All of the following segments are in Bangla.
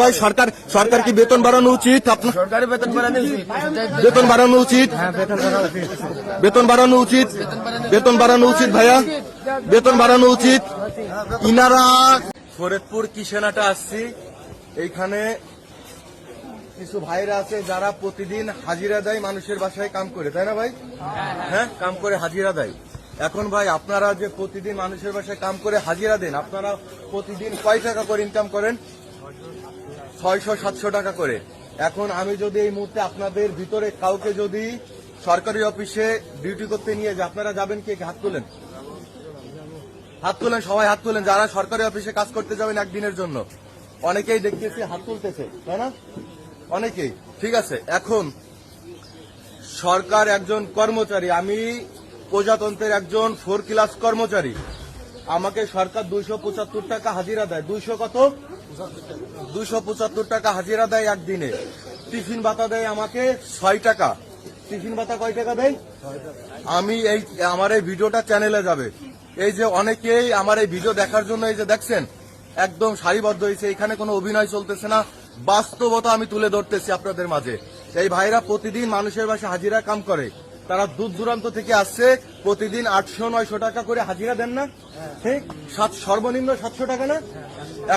ভাই সরকার সরকার কি বেতন বাড়ানো উচিত? আপনার সরকারি বেতন বাড়ানো উচিত। বেতন বাড়ানো উচিত? বেতন বাড়ানো উচিত। বেতন বাড়ানো উচিত? ভাইয়া? বেতন বাড়ানো উচিত? ইনারা ফরিদপুর কিসেনাটা আসছি? এইখানে কিছু ভাইরা আছে যারা প্রতিদিন হাজিরা দেয় মানুষের বাসায় কাম করে তাই না ভাই? হ্যাঁ কাম করে হাজিরা দেয়। এখন ভাই আপনারা যে প্রতিদিন মানুষের বাসায় কাম করে হাজিরা দেন আপনারা প্রতিদিন কয় টাকা করে ইনকাম করেন? ছয়শো, সাতশো টাকা করে। এখন আমি যদি এই মুহূর্তে আপনাদের ভিতরে কাউকে যদি সরকারি অফিসে ডিউটি করতে নিয়ে যে আপনারা যাবেন কে? হাত তুলেন। হাত তোলেন, সবাই হাত তোলেন। যারা সরকারি অফিসে কাজ করতে যাবেন একদিনের জন্য। অনেকেই দেখতেছি হাত তুলতেছে, তাই না? অনেকেই। ঠিক আছে, এখন সরকার একজন কর্মচারী, আমি প্রজাতন্ত্রের একজন ফোর ক্লাস কর্মচারী। আমাকে সরকার দুইশো পঁচাত্তর টাকা হাজিরা দেয়। দুইশো কত? দুইশো পঁচাত্তর টাকা হাজিরা দেয় একদিনে। টিফিন ভাতা দেয় আমাকে ছয় টাকা। টিফিন ভাতা কয় টাকা দেয়? আমি এই, আমার এই ভিডিওটা চ্যানেলে যাবে। এই যে অনেকেই আমার এই ভিডিও দেখার জন্য এই যে দেখছেন, একদম সারিবদ্ধ হয়েছে। এখানে কোনো অভিনয় চলতেছে না। বাস্তবতা আমি তুলে ধরতেছি আপনাদের মাঝে। এই ভাইরা প্রতিদিন মানুষের বাসে হাজিরা কাম করে। তারা দূর দূরান্ত থেকে আসছে প্রতিদিন আটশো নয়শো টাকা করে হাজিরা দেন না? ঠিক? সাত সর্বনিম্ন সাতশো টাকা না?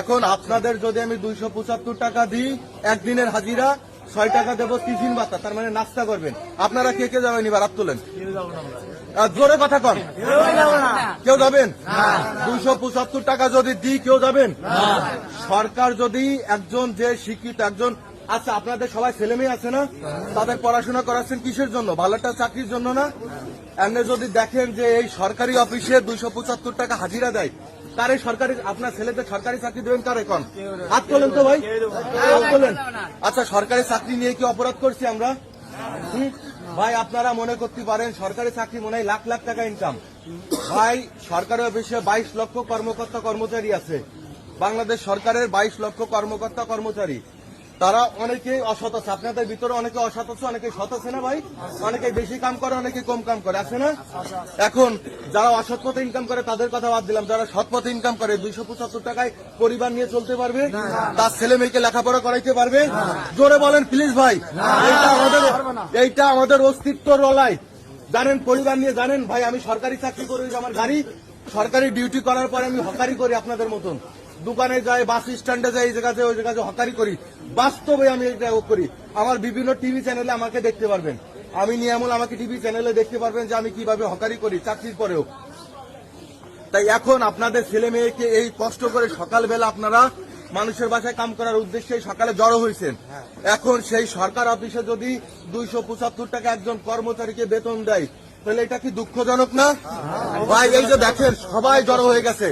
এখন আপনাদের যদি আমি দুইশো পঁচাত্তর টাকা দিই একদিনের হাজিরা ছয় টাকা দেবো টিফিন ভাতা তার মানে নাস্তা করবেন। আপনারা কে কে যাবেন এবার? হাত তোলেন। জোরে কথা কন। কেউ যাবেন? দুইশো পঁচাত্তর টাকা যদি দিই কেউ যাবেন? সরকার যদি একজন যে শিক্ষিত একজন আচ্ছা আপনাদের সবাই ছেলে মেয়ে আছে না? তাদের পড়াশোনা করাচ্ছেন কিসের জন্য? ভালো একটা চাকরির জন্য না? এমনি যদি দেখেন যে এই সরকারি অফিসে দুইশো পঁচাত্তর টাকা হাজিরা দেয়, কারে সরকারি আপনার ছেলেদের সরকারি চাকরি দেবেন কারে কন? হাত তোলেন তো ভাই। হাত আচ্ছা সরকারি চাকরি নিয়ে কি অপরাধ করছি আমরা? ভাই, আপনারা মনে করতে পারেন, সরকারি চাকরি মনে হয় লাখ লাখ টাকা ইনকাম ভাই, সরকারি অফিসে বাইশ লক্ষ কর্মকর্তা কর্মচারী আছে। বাংলাদেশ সরকারের বাইশ লক্ষ কর্মকর্তা কর্মচারী। তারা অনেকেই অসৎ আছে। আপনাদের ভিতরে অনেকে অসৎ আছে অনেকে সৎ আছে না ভাই? অনেকে বেশি কাম করে অনেকে কম কাম করে আছে না? এখন যারা অসৎ পথে ইনকাম করে তাদের কথা বাদ দিলাম। যারা সৎ পথে ইনকাম করে দুইশো পঁচাত্তর টাকায় পরিবার নিয়ে চলতে পারবে? তার ছেলে মেয়েকে লেখাপড়া করাইতে পারবে? জোরে বলেন প্লিজ ভাই। এইটা আমাদের এইটা আমাদের অস্তিত্ব রলায়। জানেন পরিবার নিয়ে জানেন? ভাই আমি সরকারি চাকরি করি আমার গাড়ি। সরকারি ডিউটি করার পরে আমি হকারি করি আপনাদের মতন। দোকানে যাই বাস স্ট্যান্ডে যাই, এই জায়গাতে, ওই জায়গাতে হকারি করি। বাস্তবে আমি এটা করি। আমার বিভিন্ন টিভি চ্যানেলে আমাকে দেখতে পারবেন। আমি নিয়ামুল আমাকে টিভি চ্যানেলে দেখতে পারবেন যে আমি কীভাবে হকারি করি চাকরির পরেও। তাই এখন আপনাদের ছেলে মেয়েকে এই কষ্ট করে সকালবেলা আপনারা মানুষের বাসায় কাম করার উদ্দেশ্যে সকালে জড়ো হয়েছেন। এখন সেই সরকার অফিসে যদি দুইশো পঁচাত্তর টাকা একজন কর্মচারীকে বেতন দেয়, তাহলে এটা কি দুঃখজনক না? ভাই, এই যে দেখেন, সবাই জড়ো হয়ে গেছে।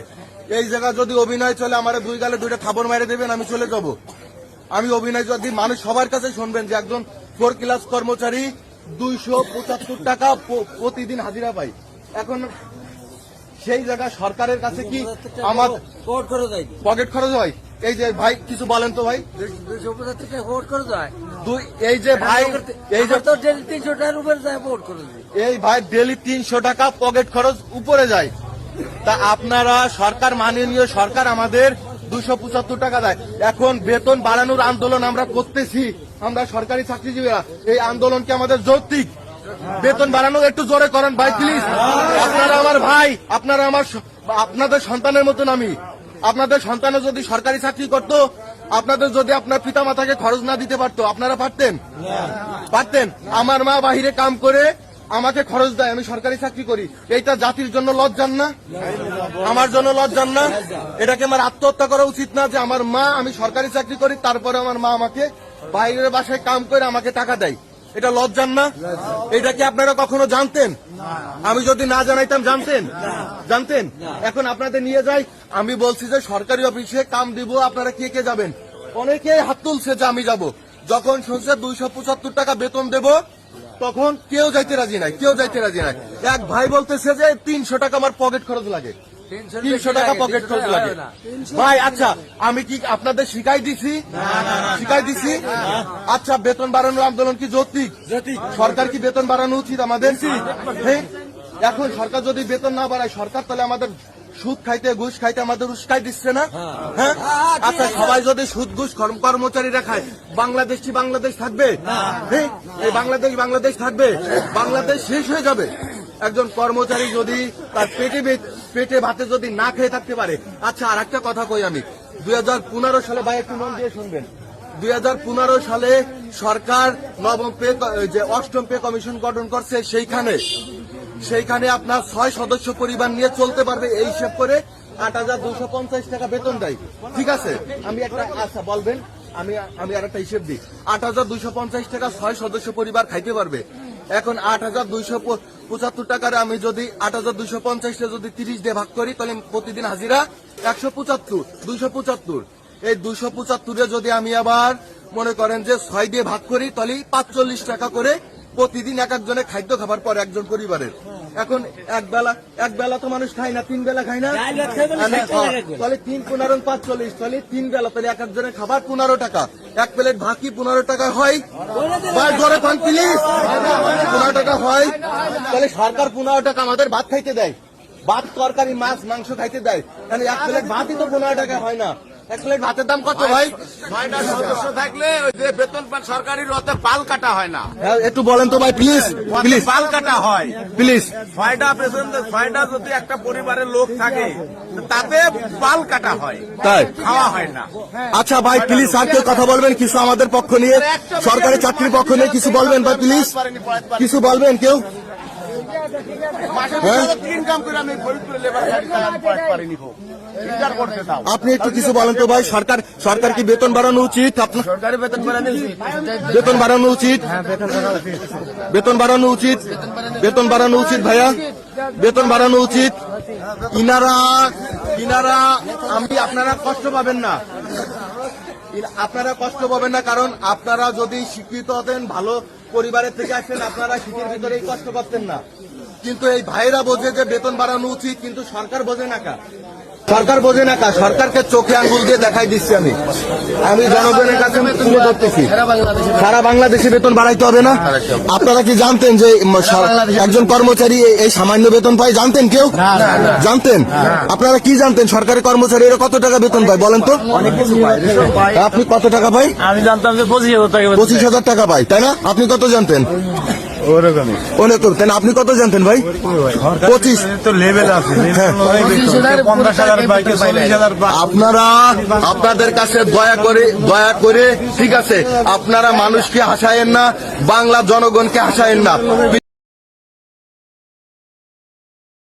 এই জায়গা যদি অভিনয় চলে আমার দুই গালে দুইটা থাবর মেরে দেবেন আমি চলে যাব। আমি অভিনয় যদি মানুষ সবার কাছে শুনবেন যে একজন ফোর ক্লাস কর্মচারী দুইশো পঁচাত্তর টাকা প্রতিদিন হাজিরা পাই এখন সেই জায়গা সরকারের কাছে কি আমার পকেট খরচ হয়? এই যে ভাই কিছু বলেন তো ভাই। এই যে ভাই এই যে তো ডেলি তিনশো টাকার উপরে যায় এই ভাই ডেলি তিনশো টাকা পকেট খরচ উপরে যায়। তা আপনারা সরকার মাননীয় সরকার আমাদের দুশো পঁচাত্তর টাকা দেয়। এখন বেতন বাড়ানোর আন্দোলন আমরা করতেছি। আমরা সরকারি চাকরিজীবীরা, এই আন্দোলনকে আমাদের যৌক্তিক? বেতন বাড়ানো একটু জোরে করেন ভাই প্লিজ আপনারা আমার ভাই, আপনারা আমার আপনাদের সন্তানের মতন আমি। আপনাদের সন্তানে যদি সরকারি চাকরি করতো, আপনাদের যদি আপনার পিতা মাতাকে খরচ না দিতে পারতো, আপনারা পারতেন? পারতেন। আমার মা বাহিরে কাম করে আমাকে খরচ দেয়, আমি সরকারি চাকরি করি। এইটা জাতির জন্য লজ্জান না? আমার জন্য লজ্জান না? এটাকে আমার আত্মহত্যা করা উচিত না যে আমার মা, আমি সরকারি চাকরি করি, তারপরে আমার মা আমাকে বাইরের বাসায় কাম করে আমাকে টাকা দেয়। এটা লজ্জান না? এটা কি আপনারা কখনো জানতেন? আমি যদি না জানাইতাম, জানতেন? জানতেন? এখন আপনাদের নিয়ে যাই। আমি বলছি যে সরকারি অফিসে কাম দিব, আপনারা কে কে যাবেন? অনেকে হাত তুলছে যে আমি যাব। যখন শুনছে দুইশো পঁচাত্তর টাকা বেতন দেব তখন কেউ যাইতে রাজি নাই কেউ যাইতে রাজি নাই। এক ভাই বলতেছে যে তিনশো টাকা আমার পকেট খরচ লাগে। তিনশো টাকা পকেট খরচ লাগে। ভাই আচ্ছা আমি কি আপনাদের শিখাই দিছি? শিখাই দিছি? আচ্ছা বেতন বাড়ানোর আন্দোলন কি যৌক্তিক? সরকার কি বেতন বাড়ানো উচিত আমাদের? হ্যাঁ? এখন সরকার যদি বেতন না বাড়ায় সরকার তাহলে আমাদের সুদ খাইতে ঘুষ খাইতে আমাদের উস্কাই দিচ্ছে না? হ্যাঁ। হ্যাঁ? হ্যাঁ, আচ্ছা সবাই যদি সুদ ঘুষ কর্ম- কর্মচারীরা খায় বাংলাদেশ কি বাংলাদেশ থাকবে? হ্যাঁ? এই বাংলাদেশ বাংলাদেশ থাকবে? বাংলাদেশ শেষ হয়ে যাবে। একজন কর্মচারী যদি তার পেটে পেটে ভাতে যদি না খেয়ে থাকতে পারে। আচ্ছা আর একটা কথা কই আমি। দুই হাজার পনেরো সালে ভাই একটু মন দিয়ে শুনবেন। দুই হাজার পনেরো সালে সরকার নবম পে যে অষ্টম পে কমিশন গঠন করছে সেইখানে সেইখানে আপনার ছয় সদস্য পরিবার নিয়ে চলতে পারবে এই হিসাব করে আট হাজার দুশো পঞ্চাশ টাকা বেতন দেয়। ঠিক আছে? আমি একটা আচ্ছা বলবেন। আমি আমি আর একটা হিসেব দিই। আট হাজার দুইশো পঞ্চাশ টাকা ছয় সদস্য পরিবার খাইতে পারবে। এখন আট হাজার দুইশো পঁচাত্তর টাকার আমি যদি আট হাজার দুইশো পঞ্চাশটা যদি তিরিশ দিয়ে ভাগ করি, তাহলে প্রতিদিন হাজিরা একশো পঁচাত্তর দুইশো পঁচাত্তর। এই দুইশো পঁচাত্তরে যদি আমি আবার মনে করেন যে ছয় দিয়ে ভাগ করি, তাহলে পাঁচচল্লিশ টাকা করে প্রতিদিন এক একজনে খাদ্য খাবার পর একজন পরিবারের। এখন এক বেলা এক বেলা তো মানুষ খায় না তিন বেলা খায় না। তাহলে তিন পনেরো পাঁচচল্লিশ তাহলে তিন বেলা তাহলে এক একজনের খাবার পনেরো টাকা। এক প্লেট ভাত কি পনেরো টাকা হয়। ধরে পান প্লিজ। পনেরো টাকা হয়। তাহলে সরকার পনেরো টাকা আমাদের ভাত খাইতে দেয়। ভাত তরকারি মাছ মাংস খাইতে দেয়। তাহলে এক প্লেট ভাতই তো পনেরো টাকা হয় না। এক প্লেট ভাতের দাম কত ভাই? ছয়টা সদস্য থাকলে ওই যে বেতন পান সরকারি রতে পাল কাটা হয় না। একটু বলেন তো ভাই প্লিজ প্লিজ পাল কাটা প্লিজ ছয়টা পেছন ছয়টা যদি একটা পরিবারের লোক থাকে তাতে পাল কাটা হয়। তাই? খাওয়া হয় না। আচ্ছা ভাই প্লিজ আর কেউ কথা বলবেন? কিছু আমাদের পক্ষ নিয়ে সরকারি চাকরির পক্ষ নিয়ে কিছু বলবেন ভাই প্লিজ কিছু বলবেন কেউ? আপনি একটু কিছু বলেন তো ভাই সরকার সরকার কি বেতন বাড়ানো উচিত? সরকারি বেতন বাড়ানো উচিত। বেতন বাড়ানো উচিত? হ্যাঁ বেতন বাড়ানো উচিত। বেতন বাড়ানো উচিত? বেতন বাড়ানো উচিত ভাইয়া? বেতন বাড়ানো উচিত? ইনারা ইনারা আমি আপনারা কষ্ট পাবেন না। আপনারা কষ্ট পাবেন না কারণ আপনারা যদি শিক্ষিত হতেন ভালো পরিবারের থেকে আসেন আপনারা শীতের ভিতরে কষ্ট করতেন না। কিন্তু এই ভাইরা বোঝে যে বেতন বাড়ানো উচিত কিন্তু সরকার বোঝে না কা। সরকার বোঝে না কা সরকারকে চোখে আঙ্গুল দিয়ে দেখাই দিচ্ছি আমি। আমি জনগণের কাছে তুলে ধরতেছি। সারা বাংলাদেশে বেতন বাড়াইতে হবে না? আপনারা কি জানতেন যে একজন কর্মচারী এই- এই সামান্য বেতন পায়? জানতেন কেউ? জানতেন? আপনারা কি জানতেন? সরকারি কর্মচারী এরা কত টাকা বেতন পায়? বলেন তো। আপনি কত টাকা পাই আমি জানতাম যে পঁচিশ হাজার টাকা পঁচিশ হাজার টাকা পাই তাই না? আপনি কত জানতেন? ওরকমই। ওরকম তাই আপনি কত জানতেন ভাই? পঁচিশ। তো লেভেল আছে আপনারা আপনাদের কাছে দয়া করে দয়া করে ঠিক আছে আপনারা মানুষকে হাসায়েন না বাংলা জনগণকে হাসায়েন না।